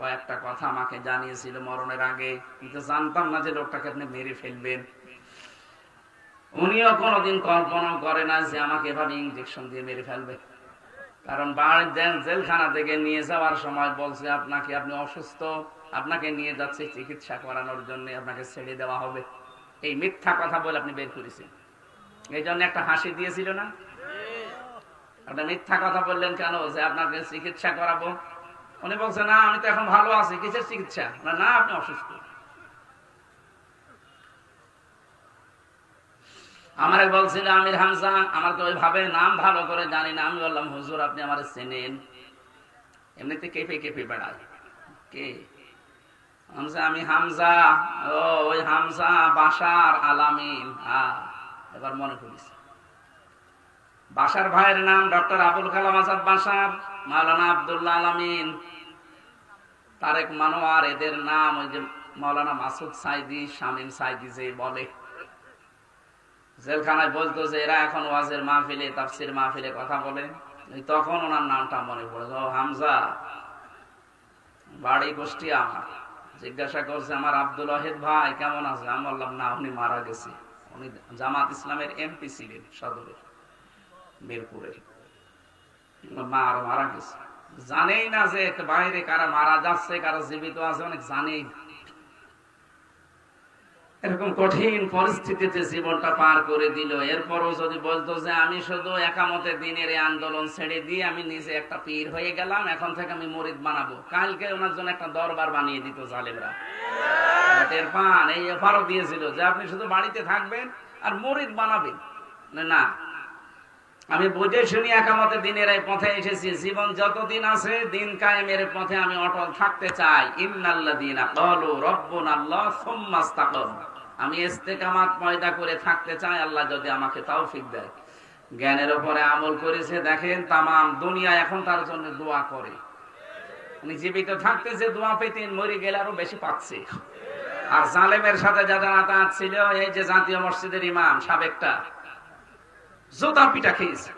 কয়েকটা কথা আমাকে জানিয়েছিল মরণের আগে। কিন্তু জানতাম না যে লোকটাকে আপনি মেরে ফেলবেন। উনিও কোনোদিন কল্পনা করে না যে আমাকে এভাবে ইঞ্জেকশন দিয়ে মেরে ফেলবে। কারণ বাড়ির জেল- জেলখানা থেকে নিয়ে যাওয়ার সময় বলছে, আপনাকে আপনি অসুস্থ, আপনাকে নিয়ে যাচ্ছে চিকিৎসা করানোর জন্য, আপনাকে ছেড়ে দেওয়া হবে। এই মিথ্যা কথা বলে আপনি বের করেছেন। এই জন্য একটা হাসি দিয়েছিল না? আপনি মিথ্যা কথা বললেন কেন? যে আপনাকে চিকিৎসা করাবো উনি বলছে না আমি তো এখন ভালো আছি কিসের চিকিৎসা? না, না আপনি অসুস্থ। আমার বলছিল আমির হামজা আমার তো ওইভাবে নাম ভালো করে জানি না। আমি বললাম হুজুর আপনি আমার চেনেন। এমনিতে কেঁপে কেঁপে বেড়ায়। কে? হামজা আমি হামজা। ও ওই হামজা বাসার আলামিন। হ্যাঁ এবার মনে করিস বাসার ভাইয়ের নাম ডক্টর আবুল কালাম আজাদ বাসার মাওলানা আব্দুল্লাহ আলামিন, তারেক মানোয়ার, এদের নাম ওই যে মাওলানা মাসুদ সাইদি, শামীম সাইদি যে বলে। জেলখানায় বলতো যে এরা এখন ওয়াজের মাহফিলে, তাফসির মাহফিলে কথা বলে। তখন ওনার নামটা মনে পড়ে ও হামজা, বাড়ি গোষ্ঠী আমার। জিজ্ঞাসা করছে, আমার আব্দুল ওয়াহিদ ভাই, কেমন আছে? আমি বললাম, না, উনি মারা গেছে। উনি জামাত ইসলামের এমপি ছিলেন সদরে মিরপুরের। মা আর মারা গেছে। জানেই না যে বাইরে কারা মারা যাচ্ছে, কারা জীবিত আছে, অনেক জানেই। এরকম কঠিন পরিস্থিতিতে জীবনটা পার করে দিল। এরপরও যদি বলতো যে আমি শুধু একামতে দিনের আন্দোলন ছেড়ে দিয়ে আমি নিজে একটা পীর হয়ে গেলাম, এখন থেকে আমি মরিদ বানাবো। কালকে ওনার জন্য একটা দরবার বানিয়ে দিত জালেমরা। টের পান, এই অফারও দিয়েছিল যে আপনি শুধু বাড়িতে থাকবেন আর মরিদ বানাবেন। না আমি বুঝে শুনি একামতে দিনের এই পথে এসেছি। জীবন যতদিন আছে, দিন কায়েমের পথে আমি অটল থাকতে চাই। ইন্নাল্লাযীনা ক্বালু রাব্বুনাল্লাহ সুম্মা ইসতাকাম আমি ইস্তেকামাত পয়দা করে থাকতে চাই, আল্লাহ যদি আমাকে তৌফিক দেয়। জ্ঞানের উপরে আমল করেছে, দেখেন, তামাম দুনিয়া এখন তার জন্য দোয়া করে। উনি জীবিত থাকতে যে দোয়া পেতেন মরে গেলে আরও বেশি পাচ্ছে। আর জালেমের সাথে যারা আতাত ছিল, এই যে জাতীয় মসজিদের ইমাম, সাবেকটা জোতা পিটা খেয়েছে।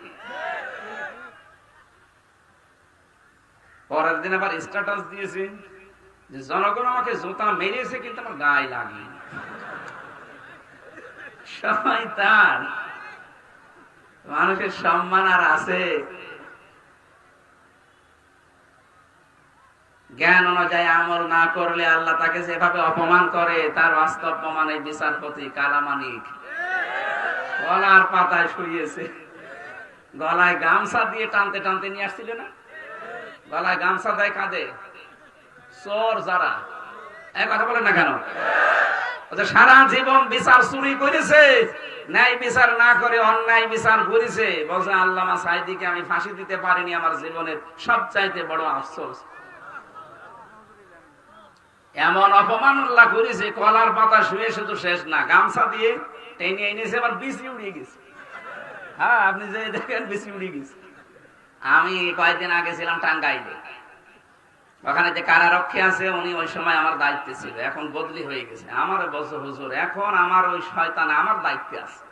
পরের দিন আবার স্ট্যাটাস দিয়েছে যে জনগণ আমাকে জোতা মেরেছে কিন্তু আমার গায়ে লাগে সবাই তার মানুষের সম্মান আর আছে। জ্ঞান অনুযায়ী আমল না করলে আল্লাহ তাকে যেভাবে অপমান করে, তার বাস্তব প্রমাণ এই বিচারপতি কালামানিক। গলার পাতায় শুয়েছে গলায় গামছা দিয়ে টানতে টানতে নিয়ে আসছিল না? গলায় গামছা দেয় কাঁদে চোর যারা। এক কথা বলেন না কেন? সারা জীবন বিচার চুরি করেছে, ন্যায় বিচার না করে অন্যায় বিচার করেছে। বলছে, আল্লামা সাইদিকে আমি ফাঁসি দিতে পারিনি, আমার জীবনের সবচাইতে বড় আফসোস। এমন অপমান করেছে, কলার পাতা শুয়ে শুধু শেষ না, গামছা দিয়ে গেছে। হ্যাঁ আমি কয়েকদিন আগে ছিলাম টাঙ্গাইলে। ওখানে যে কারারক্ষী আছে, উনি ওই সময় আমার দায়িত্বে ছিল। এখন বদলি হয়ে গেছে। আমার বছর হুজুর, এখন আমার ওই শয়তান আমার দায়িত্বে আছে।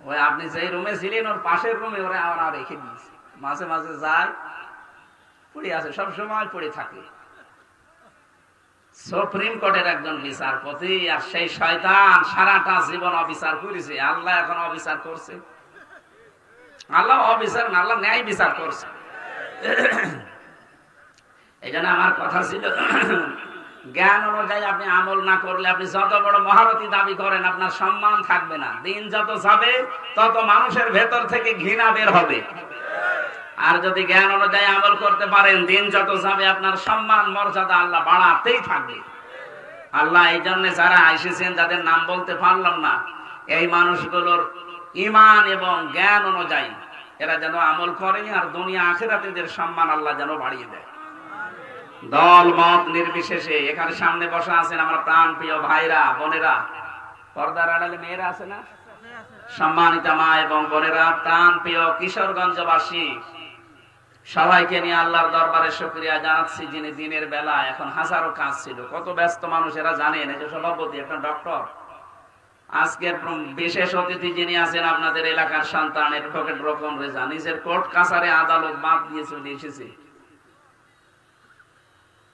ওই আপনি যে রুমে ছিলেন, ওর পাশের রুমে ওরা আমার রেখে দিয়েছে। মাঝে মাঝে যায়, পড়ে আছে সব সময় পড়ে থাকে। সুপ্রিম কোর্টের একজন বিচারপতি, আর সেই শয়তান সারাটা জীবন অবিচার করেছে। আল্লাহ এখন অবিচার করছে। আল্লাহ অবিচার না, আল্লাহ ন্যায় বিচার করছে। এই আমার কথা ছিল, জ্ঞান অনুযায়ী আপনি আমল না করলে আপনি যত বড় মহারথী দাবি করেন, আপনার সম্মান থাকবে না। দিন যত যাবে, তত মানুষের ভেতর থেকে ঘৃণা বের হবে। আর যদি জ্ঞান অনুযায়ী আমল করতে পারেন, দিন যত যাবে, আপনার সম্মান, মর্যাদা আল্লাহ বাড়াতেই থাকবে। আল্লাহ এই জন্য যারা এসেছেন, যাদের নাম বলতে পারলাম না, এই মানুষগুলোর ইমান এবং জ্ঞান অনুযায়ী এরা যেন আমল করে আর দুনিয়া আখেরাতেদের সম্মান আল্লাহ যেন বাড়িয়ে দেয়। দল, মত নির্বিশেষে এখানে সামনে বসা আছেন আমার প্রাণ প্রিয় ভাইরা, বোনেরা। পর্দার আড়ালে মেয়েরা আছে না? সম্মানিতা মা এবং বোনেরা প্রাণ প্রিয় কিশোরগঞ্জবাসী সবাইকে নিয়ে আল্লাহর দরবারে শুক্রিয়া জানাচ্ছি যিনি দিনের বেলা এখন হাজারো কাজ ছিল। কত ব্যস্ত মানুষেরা জানেন এই যে সভাপতি একটা ডক্টর আজকের বিশেষ অতিথি যিনি আছেন আপনাদের এলাকার সন্তান এডভোকেট রকম রেজা, নিজের কোর্ট কাছারে আদালত বাদ দিয়ে চলে এসেছে।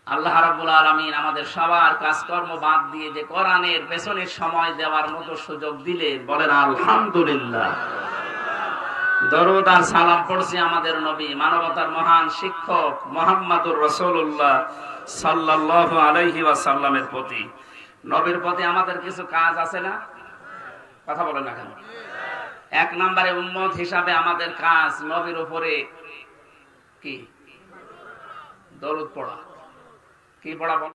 আল্লাহ রাব্বুল আলামিন আমাদের সবার কাজকর্ম বাদ দিয়ে যে কোরআনের পেছনে সময় দেওয়ার মতো সুযোগ দিলে বলেন, আলহামদুলিল্লাহ। দরুদ আর সালাম পড়ছি আমাদের নবী, মানবতার মহান শিক্ষক মোহাম্মদুর রসুল্লাহ সাল্লাল্লাহু আলাইহি ওয়াসাল্লামের প্রতি। নবীর প্রতি আমাদের কিছু কাজ আছে না? কথা বলেন না কেন? এক নম্বরে উম্মত হিসাবে আমাদের কাজ নবীর উপরে কি? দরুদ পড়া। কি পড়া বল?